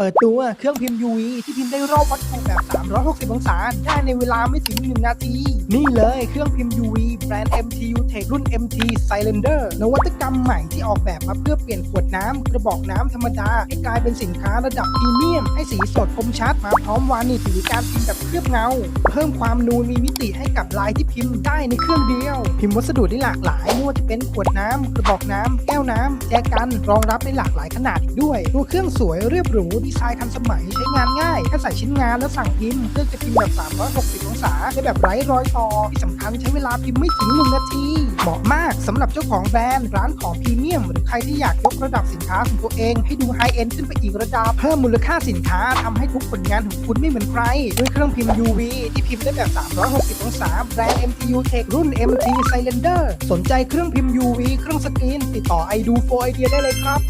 เปิดตัวเครื่องพิมพ์ UV ที่พิมพ์ได้รอบวัตถุแบบ 360 องศา ได้ในเวลาไม่ถึง 1 นาที นี่เลยเครื่องพิมพ์ UV แบรนด์ MTU Tech รุ่น MT Cylinder นวัตกรรมใหม่ที่ออกแบบมาเพื่อเปลี่ยนขวดน้ำกระบอกน้ำธรรมดา ให้กลายเป็นสินค้าระดับพรีเมียม ให้สีสดคมชัดมาพร้อมวานิชหรือการพิมพ์แบบเคลือบเงา เพิ่มความนูนมีมิติให้กับลายที่พิมพ์ได้ในเครื่องเดียว พิมพ์วัสดุได้หลากหลายไม่ว่าจะเป็นขวดน้ำกระบอกน้ำแก้วน้ำแจกันรองรับได้หลากหลายขนาดอีกด้วย ตัวเครื่องสวยเรียบหรูดีไซน์ทันสมัยใช้งานง่ายแค่ใส่ชิ้นงานแล้วสั่งพิมพ์เครื่องจะพิมพ์แบบ 360 องศาได้แบบไร้รอยต่อที่สำคัญใช้เวลาพิมพ์ไม่ถึง 1 นาที เหมาะมากสำหรับเจ้าของแบรนด์ร้านของพรีเมียม หรือใครที่อยากยกระดับสินค้าของตัวเอง ให้ดูไฮเอ็นขึ้นไปอีกระดับเพิ่มมูลค่าสินค้าทำให้ทุกผลงานของคุณไม่เหมือนใคร ด้วยเครื่องพิมพ์ UV ที่พิมพ์ได้แบบ 360 องศาแบรนด์ MTU Tech รุ่น MT Cylinder สนใจเครื่องพิมพ์ UV เครื่องสกรีนติดต่อ i do for idea ได้เลยครับ